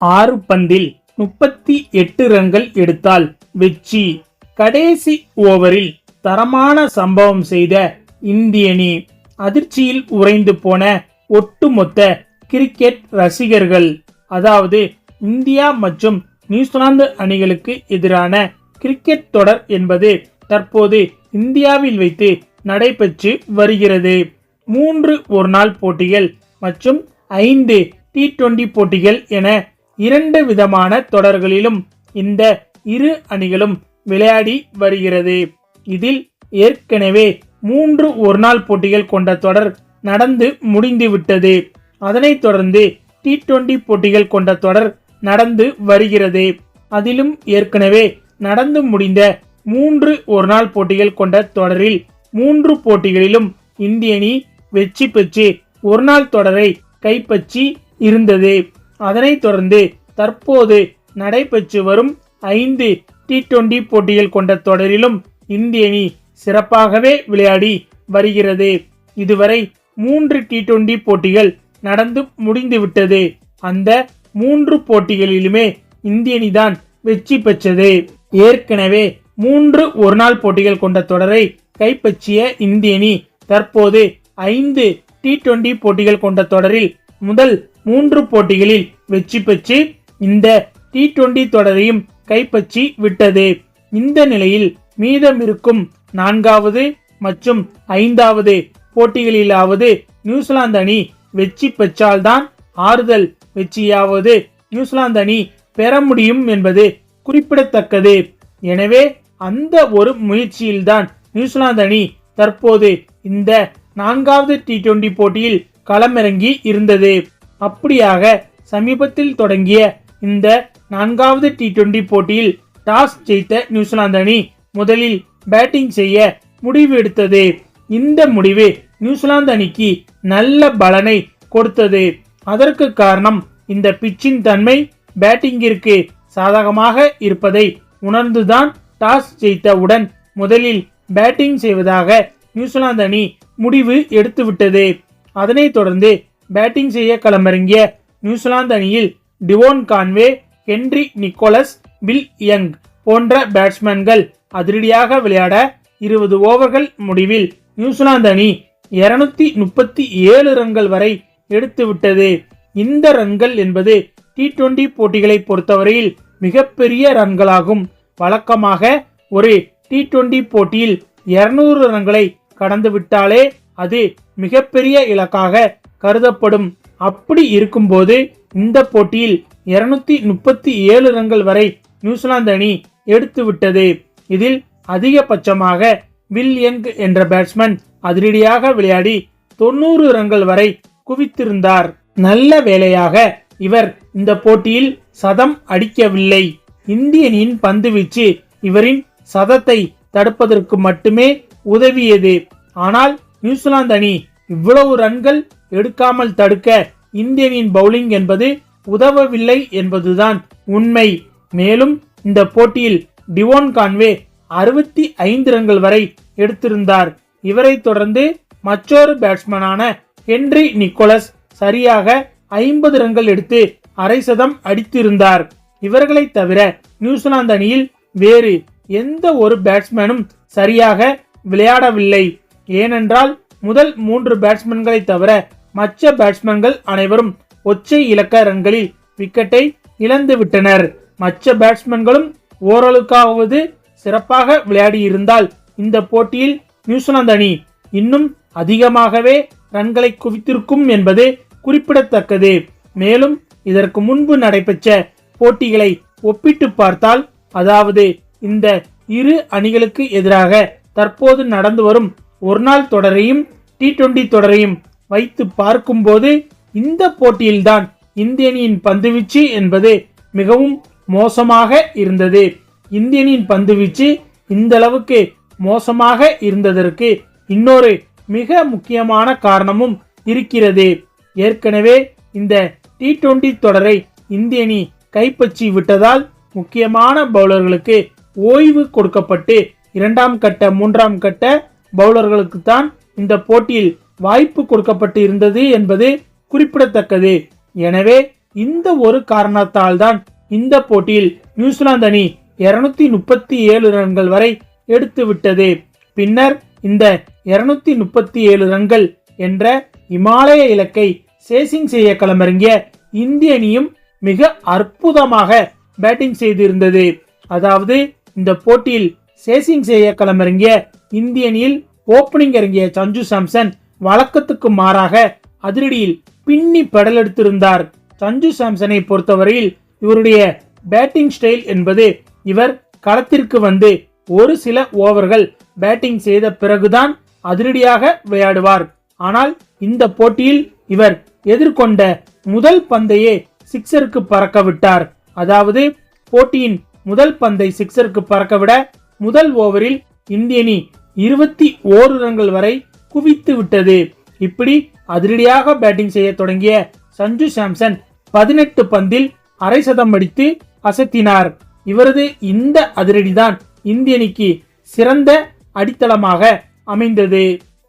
ஆறு பந்தில் முப்பத்தி எட்டு ரன்கள் எடுத்தால் வெற்றி. கடைசி ஓவரில் தரமான சம்பவம் செய்த இந்திய அணி அதிர்ச்சியில் உறைந்து போன ஒட்டுமொத்த கிரிக்கெட் ரசிகர்கள் அதாவது இந்தியா மற்றும் நியூசிலாந்து அணிகளுக்கு எதிரான கிரிக்கெட் தொடர் என்பது தற்போது இந்தியாவில் வைத்து நடைபெற்று வருகிறது. மூன்று ஒருநாள் போட்டிகள் மற்றும் ஐந்து டி டுவெண்டி போட்டிகள் என இரண்டு விதமான தொடர்களிலும் இந்த இரு அணிகளும் விளையாடி வருகிறது. இதில் ஏற்கனவே மூன்று ஒருநாள் போட்டிகள் கொண்ட தொடர் நடந்து முடிந்துவிட்டது. அதனைத் தொடர்ந்து டி டுவெண்டி போட்டிகள் கொண்ட தொடர் நடந்து வருகிறது. அதிலும் ஏற்கனவே நடந்து முடிந்த மூன்று ஒருநாள் போட்டிகள் கொண்ட தொடரில் மூன்று போட்டிகளிலும் இந்திய அணி வெற்றி பெற்று ஒருநாள் தொடரை கைப்பற்றி இருந்தது. அதனைத் தொடர்ந்து தற்போது நடைபெற்று வரும் ஐந்து டி டுவெண்டி போட்டிகள் கொண்ட தொடரிலும் இந்திய அணி சிறப்பாகவே விளையாடி வருகிறது. இதுவரை மூன்று டி டுவெண்டி போட்டிகள் நடந்து முடிந்துவிட்டது. அந்த மூன்று போட்டிகளிலுமே இந்திய அணிதான் வெற்றி பெற்றது. ஏற்கனவே மூன்று ஒருநாள் போட்டிகள் கொண்ட தொடரை கைப்பற்றிய இந்திய அணி தற்போது ஐந்து டி டுவெண்டி போட்டிகள் கொண்ட தொடரில் முதல் மூன்று போட்டிகளில் வெற்றி பெற்று இந்த டி டுவெண்டி தொடரையும் கைப்பற்றி விட்டது. இந்த நிலையில் மீதமிருக்கும் நான்காவது மற்றும் ஐந்தாவது போட்டிகளிலாவது நியூசிலாந்து அணி வெற்றி பெற்றால்தான் ஆறுதல் வெற்றியாவது நியூசிலாந்து அணி பெற முடியும் என்பது குறிப்பிடத்தக்கது. எனவே அந்த ஒரு முயற்சியில்தான் நியூசிலாந்து அணி தற்போது இந்த நான்காவது டி டுவெண்டி போட்டியில் களமிறங்கி இருந்தது. அப்படியாக சமீபத்தில் தொடங்கிய இந்த நான்காவது டி டுவெண்டி போட்டியில் டாஸ் ஜெயித்த நியூசிலாந்து அணி முதலில் பேட்டிங் செய்ய முடிவு எடுத்தது. இந்த முடிவு நியூசிலாந்து அணிக்கு நல்ல பலனை கொடுத்தது. அதற்கு காரணம் இந்த பிச்சின் தன்மை. பேட்டிங்கிற்கு சாதகமாக இருப்பதை உணர்ந்துதான் டாஸ் ஜெயித்தவுடன் முதலில் பேட்டிங் செய்வதாக நியூசிலாந்து அணி முடிவு எடுத்துவிட்டது. அதனைத் தொடர்ந்து பேட்டிங் செய்ய களமிறங்கிய நியூசிலாந்து அணியில் Devon Conway Henry Nicholls Bill Young போன்ற பேட்ஸ்மேன்கள் அதிரடியாக விளையாட இருபது ஓவர்கள் முடிவில் நியூசிலாந்து அணி இருநூத்தி முப்பத்தி ஏழு ரன்கள் வரை எடுத்துவிட்டது இந்த ரன்கள் என்பது டி டுவெண்டி போட்டிகளை பொறுத்தவரையில் மிகப்பெரிய ரன்களாகும். வழக்கமாக ஒரு டி டுவெண்டி போட்டியில் இருநூறு ரன்களை கடந்துவிட்டாலே அது மிகப்பெரிய இலக்காக கருதப்படும். அப்படி இருக்கும்போது இந்த போட்டியில் இருநூத்தி முப்பத்தி ஏழு ரன்கள் வரை நியூசிலாந்து அணி எடுத்துவிட்டது இதில் அதிகபட்சமாக வில் யங் என்ற பேட்ஸ்மேன் அதிரடியாக விளையாடி தொண்ணூறு ரன்கள் வரை குவித்திருந்தார். நல்ல வேளையாக இவர் இந்த போட்டியில் சதம் அடிக்கவில்லை. இந்திய அணியின் பந்துவீச்சு இவரின் சதத்தை தடுப்பதற்கு மட்டுமே உதவியது. ஆனால் நியூசிலாந்து அணி இவ்வளவு ரன்கள் எடுக்காமல் தடுக்க இந்தியனின் பவுலிங் என்பது உதவவில்லை என்பதுதான் உண்மை. மேலும் இந்த போட்டியில் டிவோன் கான்வே அறுபத்தி ஐந்து ரன்கள் வரை எடுத்திருந்தார். இவரை தொடர்ந்து மற்றொரு பேட்ஸ்மேனான ஹென்றி நிக்கோலஸ் சரியாக ஐம்பது ரன்கள் எடுத்து அரை சதம் அடித்திருந்தார். இவர்களை தவிர நியூசிலாந்து அணியில் வேறு எந்த ஒரு பேட்ஸ்மேனும் சரியாக விளையாடவில்லை. ஏனென்றால் முதல் மூன்று பேட்ஸ்மேன்களை தவிர மற்ற பேட்ஸ்மேன்கள் அனைவரும் ஒற்றை இலக்க ரன்களில் விக்கெட்டை இழந்துவிட்டனர் மற்ற பேட்ஸ்மேன்களும் ஓரளவுக்காவது சிறப்பாக விளையாடியிருந்தால் இந்த போட்டியில் நியூசிலாந்து அணி இன்னும் அதிகமாகவே ரன்களை குவித்திருக்கும் என்பது குறிப்பிடத்தக்கது. மேலும் இதற்கு முன்பு நடைபெற்ற போட்டிகளை ஒப்பிட்டு பார்த்தால் அதாவது இந்த இரு அணிகளுக்கு எதிராக தற்போது நடந்து வரும் ஒருநாள் தொடரையும் டி டுவெண்டி தொடரையும் வைத்து பார்க்கும்போது இந்த போட்டியில்தான் இந்திய அணியின் பந்துவீச்சு என்பது மிகவும் மோசமாக இருந்தது. இந்திய அணியின் பந்துவீச்சு இந்த அளவுக்கு மோசமாக இருந்ததற்கு இன்னொரு மிக முக்கியமான காரணமும் இருக்கிறது. ஏற்கனவே இந்த டி டுவெண்டி தொடரை இந்திய அணி கைப்பற்றி விட்டதால் முக்கியமான பவுலர்களுக்கு ஓய்வு கொடுக்கப்பட்டு இரண்டாம் கட்ட மூன்றாம் கட்ட பவுலர்களுக்கு தான் இந்த போட்டியில் வாய்ப்பு கொடுக்கப்பட்டு இருந்தது என்பது குறிப்பிடத்தக்கது. எனவே இந்த ஒரு காரணத்தால் தான் இந்த போட்டியில் நியூசிலாந்து அணி இருநூத்தி முப்பத்தி ஏழு ரன்கள் வரை எடுத்துவிட்டது. பின்னர் இந்த இருநூத்தி முப்பத்தி ஏழு ரன்கள் என்ற இமாலய இலக்கை சேசிங் செய்ய களமிறங்கிய இந்திய அணியும் மிக அற்புதமாக பேட்டிங் செய்திருந்தது. அதாவது இந்த போட்டியில் சேசிங் செய்ய களமிறங்கிய இந்திய அணியில் ஓப்பனிங் இறங்கிய சஞ்சு சாம்சன் வழக்கத்துக்கு மாறாக அதிரடியில் பின்னி பெடலெடுத்திருந்தார் சஞ்சு சாம்சனை பொறுத்தவரையில் இவருடைய பேட்டிங் ஸ்டைல் என்பது இவர் களத்திற்கு வந்து ஒரு சில ஓவர்கள் பேட்டிங் செய்த பிறகுதான் அதிரடியாக விளையாடுவார். ஆனால் இந்த போட்டியில் இவர் எதிர்கொண்ட முதல் பந்தையே சிக்ஸருக்கு பறக்கவிட்டார் அதாவது போட்டியின் முதல் பந்தை சிக்ஸருக்கு பறக்கவிட முதல் ஓவரில் இந்திய அணி இருபத்தி ஓரு ரன்கள் வரை குவித்து விட்டது. இப்படி அதிரடியாக பேட்டிங் செய்ய தொடங்கிய சஞ்சு சாம்சன் பதினெட்டு பந்தில் அரை சதம் அடித்து அசத்தினார். இவரது இந்த அதிரடிதான் இந்திய அணிக்கு சிறந்த அடித்தளமாக அமைந்தது.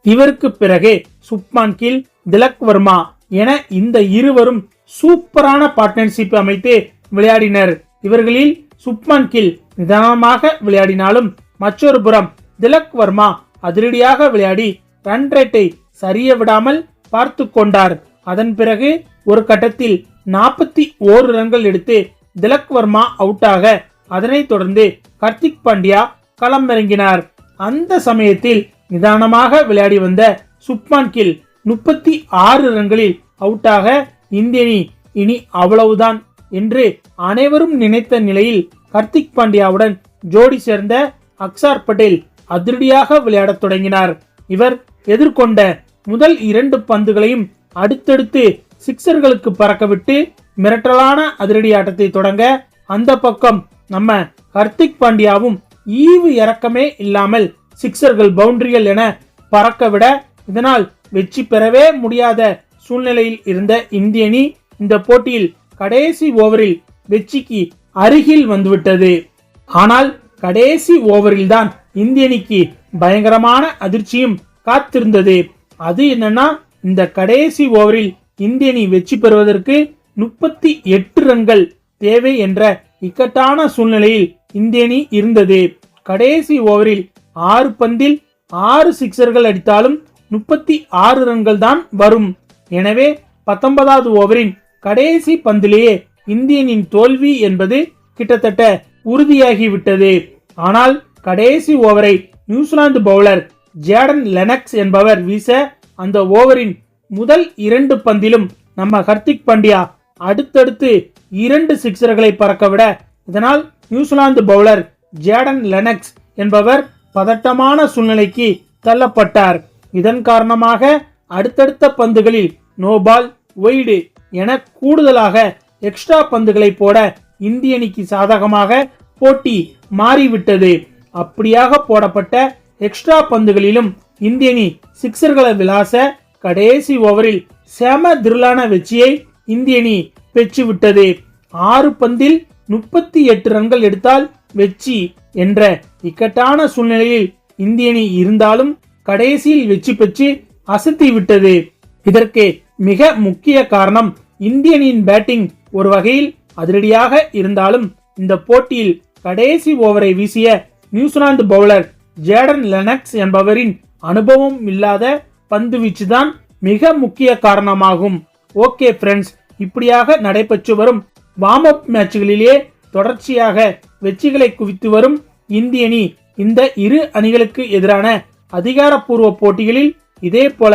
இவருக்கு பிறகு சுப்மான் கில் திலக் வர்மா என இந்த இருவரும் சூப்பரான பார்ட்னர்ஷிப் அமைத்து விளையாடினர். இவர்களில் சுப்மான் கில் நிதானமாக விளையாடினாலும் மற்றொரு புறம் திலக் வர்மா அதிரடியாக விளையாடி ரன் ரேட்டை சரிய விடாமல் பார்த்து கொண்டார். அதன் பிறகு ஒரு கட்டத்தில் நாற்பத்தி ஓரு ரன்கள் எடுத்து திலக் வர்மா அவுட்டாக அதனைத் தொடர்ந்து கார்த்திக் பாண்டியா களமிறங்கினார் அந்த சமயத்தில் நிதானமாக விளையாடி வந்த சுப்மான் கில் முப்பத்தி ஆறு ரன்களில் அவுட்டாக இந்திய அணி இனி அவ்வளவுதான் என்று அனைவரும் நினைத்த நிலையில் கார்த்திக் பாண்டியாவுடன் ஜோடி சேர்ந்த அக்சார் பட்டேல் அதிரடியாக விளையாடத் தொடங்கினார். இவர் எதிர்கொண்ட முதல் இரண்டு பந்துகளையும் அடுத்தடுத்து சிக்சர்களுக்கு பறக்கவிட்டு மிரட்டலான அதிரடி ஆட்டத்தை தொடங்க அந்த பக்கம் நம்ம ஹர்திக் பாண்டியாவும் ஈவு இறக்கமே இல்லாமல் சிக்சர்கள் பவுண்டரிகள் என பறக்கவிட இதனால் வெற்றி பெறவே முடியாத சூழ்நிலையில் இருந்த இந்திய அணி இந்த போட்டியில் கடைசி ஓவரில் வெற்றிக்கு அருகில் வந்துவிட்டது. ஆனால் கடைசி ஓவரில் தான் இந்திய அணிக்கு பயங்கரமான அதிர்ச்சியும் காத்திருந்தது. அது என்னன்னா இந்த கடைசி ஓவரில் இந்திய அணி வெற்றி பெறுவதற்கு முப்பத்தி எட்டு ரன்கள் தேவை என்ற இக்கட்டான சூழ்நிலையில் இந்திய அணி இருந்தது. கடைசி ஓவரில் ஆறு பந்தில் ஆறு சிக்சர்கள் அடித்தாலும் முப்பத்தி ஆறு ரன்கள் தான் வரும். எனவே பத்தொன்பதாவது ஓவரின் கடைசி பந்திலேயே இந்தியனின் தோல்வி என்பது கிட்டத்தட்ட உறுதியாகிவிட்டது. ஆனால் கடைசி ஓவரை நியூசிலாந்து பவுலர் ஜேடன் லெனக்ஸ் என்பவர் வீச அந்த ஓவரின் முதல் இரண்டு பந்திலும் நம்ம ஹர்திக் பாண்டியா அடுத்தடுத்து இரண்டு சிக்சர்களை பறக்கவிட இதனால் நியூசிலாந்து பவுலர் ஜேடன் லெனக்ஸ் என்பவர் பதட்டமான சூழ்நிலைக்கு தள்ளப்பட்டார். இதன் காரணமாக அடுத்தடுத்த பந்துகளில் நோபால் ஒய்டு என கூடுதலாக எக்ஸ்ட்ரா பந்துகளை போட இந்திய அணிக்கு சாதகமாக போட்டி மாறிவிட்டது. அப்படியாக போடப்பட்ட எக்ஸ்ட்ரா பந்துகளிலும் இந்திய அணி சிக்சர்களை விளாச கடைசி ஓவரில் செம திரளான வெற்றியை இந்திய அணி பெற்றுவிட்டது. ஆறு பந்தில் முப்பத்தி எட்டு ரன்கள் எடுத்தால் வெற்றி என்ற இக்கட்டான சூழ்நிலையில் இந்திய அணி இருந்தாலும் கடைசியில் வெற்றி பெற்று அசத்தி விட்டது இதற்கு மிக முக்கிய காரணம் இந்திய அணியின் பேட்டிங் ஒரு வகையில் அதிரடியாக இருந்தாலும் இந்த போட்டியில் கடைசி ஓவரை வீசிய நியூசிலாந்து பவுலர் ஜேடன் லெனக்ஸ் என்பவரின் அனுபவம் இல்லாத பந்து வீச்சுதான் மிக முக்கிய காரணமாகும். ஓகே ஃப்ரெண்ட்ஸ் இப்படியாக நடைபெற்று வரும் வார்ம் அப் மேட்சுகளிலே தொடர்ச்சியாக வெற்றிகளை குவித்து வரும் இந்திய அணி இந்த இரு அணிகளுக்கு எதிரான அதிகாரப்பூர்வ போட்டிகளில் இதே போல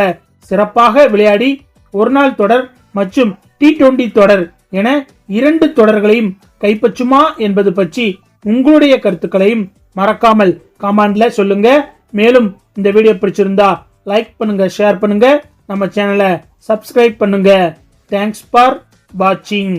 சிறப்பாக விளையாடி ஒருநாள் தொடர் மற்றும் டி டுவெண்டி தொடர் என இரண்டு தொடர்களையும் கைப்பற்றுமா என்பது பற்றி உங்களுடைய கருத்துக்களையும் மறக்காமல் கமெண்ட்ல சொல்லுங்க. மேலும் இந்த வீடியோ பிடிச்சிருந்தா லைக் பண்ணுங்க ஷேர் பண்ணுங்க. நம்ம சேனலை சப்ஸ்கிரைப் பண்ணுங்க. தேங்க்ஸ் ஃபார் வாட்சிங்